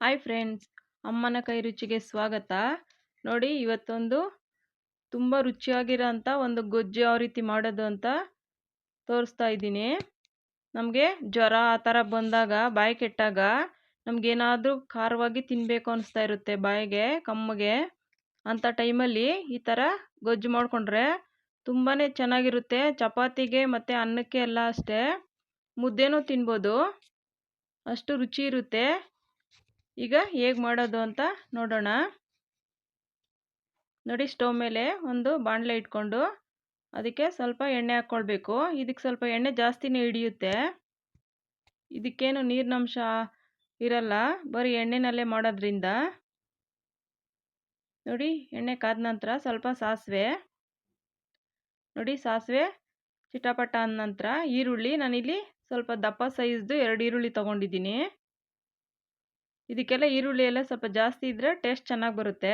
Hi friends ಅಮ್ಮನ ಕೈ ರುಚಿಗೆ ಸ್ವಾಗತ. ನೋಡಿ ಇವತ್ತೊಂದು ತುಂಬ ರುಚಿಯಾಗಿರೋ ಅಂಥ ಒಂದು ಗೊಜ್ಜು ಯಾವ ರೀತಿ ಮಾಡೋದು ಅಂತ ತೋರಿಸ್ತಾ ಇದ್ದೀನಿ. ನಮಗೆ ಜ್ವರ ಆ ಥರ ಬಂದಾಗ, ಬಾಯಿ ಕೆಟ್ಟಾಗ ನಮಗೇನಾದರೂ ಖಾರವಾಗಿ ತಿನ್ನಬೇಕು ಅನಿಸ್ತಾ ಇರುತ್ತೆ ಬಾಯಿಗೆ, ಕಮ್ಮಗೆ. ಅಂಥ ಟೈಮಲ್ಲಿ ಈ ಥರ ಗೊಜ್ಜು ಮಾಡಿಕೊಂಡ್ರೆ ತುಂಬಾ ಚೆನ್ನಾಗಿರುತ್ತೆ. ಚಪಾತಿಗೆ ಮತ್ತು ಅನ್ನಕ್ಕೆ ಎಲ್ಲ ಅಷ್ಟೇ. ಮುದ್ದೆನೂ ತಿನ್ಬೋದು. ಅಷ್ಟು ರುಚಿ ಇರುತ್ತೆ. ಈಗ ಹೇಗೆ ಮಾಡೋದು ಅಂತ ನೋಡೋಣ. ನೋಡಿ ಸ್ಟವ್ ಮೇಲೆ ಒಂದು ಬಾಣಲೆ ಇಟ್ಕೊಂಡು ಅದಕ್ಕೆ ಸ್ವಲ್ಪ ಎಣ್ಣೆ ಹಾಕ್ಕೊಳ್ಬೇಕು. ಇದಕ್ಕೆ ಸ್ವಲ್ಪ ಎಣ್ಣೆ ಜಾಸ್ತಿನೇ ಹಿಡಿಯುತ್ತೆ. ಇದಕ್ಕೇನು ನೀರಿನಂಶ ಇರಲ್ಲ. ಬರೀ ಎಣ್ಣೆನಲ್ಲೇ ಮಾಡೋದ್ರಿಂದ. ನೋಡಿ ಎಣ್ಣೆ ಕಾದ ನಂತರ ಸ್ವಲ್ಪ ಸಾಸಿವೆ. ನೋಡಿ ಸಾಸಿವೆ ಚಿಟಪಟ ಅಂದ ನಂತರ ಈರುಳ್ಳಿ. ನಾನಿಲ್ಲಿ ಸ್ವಲ್ಪ ದಪ್ಪ ಸೈಜ್ದು ಎರಡು ಈರುಳ್ಳಿ ತೊಗೊಂಡಿದ್ದೀನಿ. ಇದಕ್ಕೆಲ್ಲ ಈರುಳ್ಳಿ ಎಲ್ಲ ಸ್ವಲ್ಪ ಜಾಸ್ತಿ ಇದ್ದರೆ ಟೇಸ್ಟ್ ಚೆನ್ನಾಗಿ ಬರುತ್ತೆ.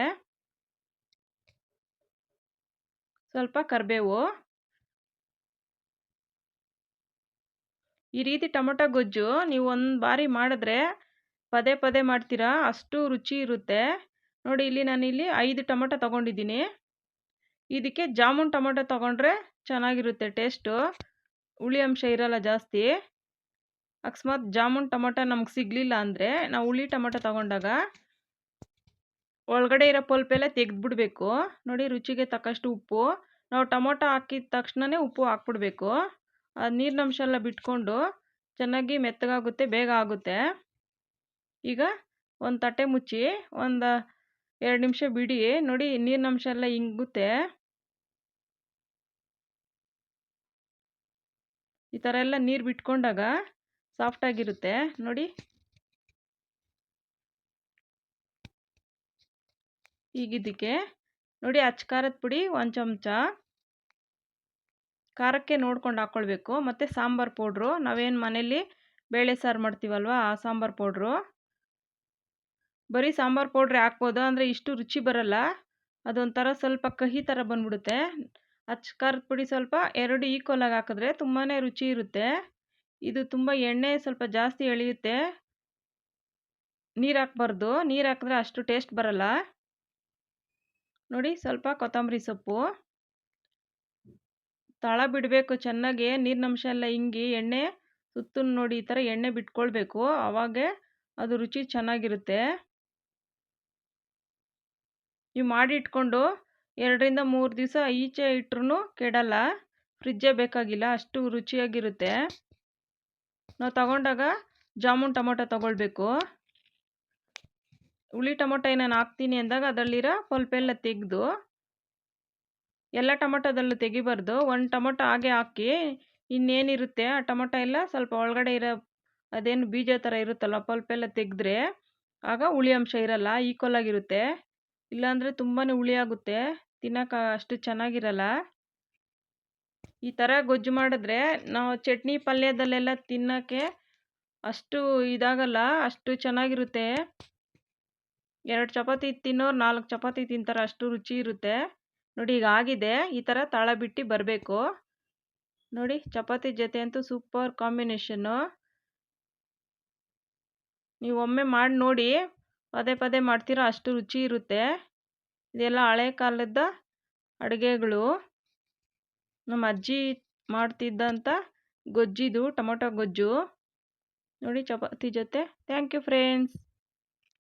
ಸ್ವಲ್ಪ ಕರಿಬೇವು. ಈ ರೀತಿ ಟೊಮೊಟೊ ಗೊಜ್ಜು ನೀವು ಒಂದು ಬಾರಿ ಮಾಡಿದ್ರೆ ಪದೇ ಪದೇ ಮಾಡ್ತೀರಾ, ಅಷ್ಟು ರುಚಿ ಇರುತ್ತೆ. ನೋಡಿ ಇಲ್ಲಿ ನಾನು ಇಲ್ಲಿ ಐದು ಟೊಮೊಟೊ ತೊಗೊಂಡಿದ್ದೀನಿ. ಇದಕ್ಕೆ ಜಾಮೂನ್ ಟೊಮೊಟೊ ತೊಗೊಂಡ್ರೆ ಚೆನ್ನಾಗಿರುತ್ತೆ ಟೇಸ್ಟು. ಹುಳಿ ಅಂಶ ಇರಲ್ಲ ಜಾಸ್ತಿ. ಅಕಸ್ಮಾತ್ ಜಾಮೂನ್ ಟೊಮೊಟೊ ನಮ್ಗೆ ಸಿಗಲಿಲ್ಲ ಅಂದರೆ ನಾವು ಹುಳಿ ಟೊಮೊಟೊ ತಗೊಂಡಾಗ ಒಳಗಡೆ ಇರೋ ಪಲ್ಪೆಲ್ಲ ತೆಗೆದ್ಬಿಡ್ಬೇಕು. ನೋಡಿ ರುಚಿಗೆ ತಕ್ಕಷ್ಟು ಉಪ್ಪು. ನಾವು ಟೊಮೊಟೊ ಹಾಕಿದ ತಕ್ಷಣವೇ ಉಪ್ಪು ಹಾಕ್ಬಿಡ್ಬೇಕು. ಅದು ನೀರಿನಂಶ ಎಲ್ಲ ಬಿಟ್ಕೊಂಡು ಚೆನ್ನಾಗಿ ಮೆತ್ತಗಾಗುತ್ತೆ, ಬೇಗ ಆಗುತ್ತೆ. ಈಗ ಒಂದು ತಟ್ಟೆ ಮುಚ್ಚಿ ಒಂದು ಎರಡು ನಿಮಿಷ ಬಿಡಿ. ನೋಡಿ ನೀರಿನಂಶ ಎಲ್ಲ ಹಿಂಗುತ್ತೆ ಈ ಥರ ಎಲ್ಲ ನೀರು ಬಿಟ್ಕೊಂಡಾಗ ಸಾಫ್ಟಾಗಿರುತ್ತೆ ನೋಡಿ. ಈಗಿದ್ದಕ್ಕೆ ನೋಡಿ ಅಚ್ಚ ಖಾರದ ಪುಡಿ ಒಂದು ಚಮಚ. ಖಾರಕ್ಕೆ ನೋಡ್ಕೊಂಡು ಹಾಕ್ಕೊಳ್ಬೇಕು ಮತ್ತು ಸಾಂಬಾರು ಪೌಡ್ರು. ನಾವೇನು ಮನೇಲಿ ಬೇಳೆ ಸಾರು ಮಾಡ್ತೀವಲ್ವ ಆ ಸಾಂಬಾರು ಪೌಡ್ರು. ಬರೀ ಸಾಂಬಾರು ಪೌಡ್ರೆ ಹಾಕ್ಬೋದು. ಅಂದರೆ ಇಷ್ಟು ರುಚಿ ಬರಲ್ಲ. ಅದೊಂಥರ ಸ್ವಲ್ಪ ಕಹಿ ಥರ ಬಂದ್ಬಿಡುತ್ತೆ. ಅಚ್ಚ ಖಾರದ ಪುಡಿ ಸ್ವಲ್ಪ ಎರಡು ಈಕ್ವಲಾಗಿ ಹಾಕಿದ್ರೆ ತುಂಬಾ ರುಚಿ ಇರುತ್ತೆ. ಇದು ತುಂಬ ಎಣ್ಣೆ ಸ್ವಲ್ಪ ಜಾಸ್ತಿ ಎಳೆಯುತ್ತೆ. ನೀರು ಹಾಕ್ಬಾರ್ದು. ನೀರು ಹಾಕಿದ್ರೆ ಅಷ್ಟು ಟೇಸ್ಟ್ ಬರಲ್ಲ. ನೋಡಿ ಸ್ವಲ್ಪ ಕೊತ್ತಂಬರಿ ಸೊಪ್ಪು. ತಳ ಬಿಡಬೇಕು ಚೆನ್ನಾಗಿ ನೀರಿನಂಶ ಎಲ್ಲ ಹಿಂಗಿ ಎಣ್ಣೆ ಸುತ್ತ ನೋಡಿ ಈ ಥರ ಎಣ್ಣೆ ಬಿಟ್ಕೊಳ್ಬೇಕು. ಆವಾಗೆ ಅದು ರುಚಿ ಚೆನ್ನಾಗಿರುತ್ತೆ. ನೀವು ಮಾಡಿಟ್ಕೊಂಡು ಎರಡರಿಂದ ಮೂರು ದಿವಸ ಈಚೆ ಇಟ್ರೂ ಕೆಡಲ್ಲ. ಫ್ರಿಜ್ಜೇ ಬೇಕಾಗಿಲ್ಲ. ಅಷ್ಟು ರುಚಿಯಾಗಿರುತ್ತೆ. ನಾವು ತಗೊಂಡಾಗ ಜಾಮೂನ್ ಟೊಮೊಟೊ ತಗೊಳ್ಬೇಕು. ಹುಳಿ ಟೊಮೊಟೊ ನಾನು ಹಾಕ್ತೀನಿ ಅಂದಾಗ ಅದರಲ್ಲಿರೋ ಪಲ್ಪೆಲ್ಲ ತೆಗೆದು ಎಲ್ಲ ಟೊಮೊಟೊದಲ್ಲೂ ತೆಗಿಬಾರ್ದು. ಒಂದು ಟೊಮೊಟೊ ಹಾಗೆ ಹಾಕಿ ಇನ್ನೇನಿರುತ್ತೆ ಆ ಟೊಮೊಟೊ ಎಲ್ಲ ಸ್ವಲ್ಪ ಒಳಗಡೆ ಇರೋ ಅದೇನು ಬೀಜ ಥರ ಇರುತ್ತಲ್ಲ ಪಲ್ಪೆಲ್ಲ ತೆಗೆದ್ರೆ ಆಗ ಹುಳಿ ಅಂಶ ಇರಲ್ಲ ಈಕ್ವಲ್ ಆಗಿರುತ್ತೆ. ಇಲ್ಲಾಂದರೆ ತುಂಬಾ ಹುಳಿ ಆಗುತ್ತೆ, ತಿನ್ನೋಕೆ ಅಷ್ಟು ಚೆನ್ನಾಗಿರಲ್ಲ. ಈ ಥರ ಗೊಜ್ಜು ಮಾಡಿದ್ರೆ ನಾವು ಚಟ್ನಿ ಪಲ್ಯದಲ್ಲೆಲ್ಲ ತಿನ್ನೋಕ್ಕೆ ಅಷ್ಟು ಇದಾಗಲ್ಲ, ಅಷ್ಟು ಚೆನ್ನಾಗಿರುತ್ತೆ. ಎರಡು ಚಪಾತಿ ತಿನ್ನೋರು ನಾಲ್ಕು ಚಪಾತಿ ತಿಂತಾರೆ, ಅಷ್ಟು ರುಚಿ ಇರುತ್ತೆ. ನೋಡಿ, ಈಗ ಆಗಿದೆ. ಈ ಥರ ತಾಳ ಬಿಟ್ಟು ಬರಬೇಕು. ನೋಡಿ, ಚಪಾತಿ ಜೊತೆ ಅಂತೂ ಸೂಪರ್ ಕಾಂಬಿನೇಷನ್ನು ನೀವು ಒಮ್ಮೆ ಮಾಡಿ ನೋಡಿ, ಪದೇ ಪದೇ ಮಾಡ್ತೀರಾ, ಅಷ್ಟು ರುಚಿ ಇರುತ್ತೆ. ಇದೆಲ್ಲ ಹಳೆ ಕಾಲದ ಅಡುಗೆಗಳು. ನಮ್ಮ ಅಜ್ಜಿ ಮಾಡ್ತಿದ್ದಂಥ ಗೊಜ್ಜಿದು ಟೊಮೊಟೊ ಗೊಜ್ಜು. ನೋಡಿ ಚಪಾತಿ ಜೊತೆ. Thank you friends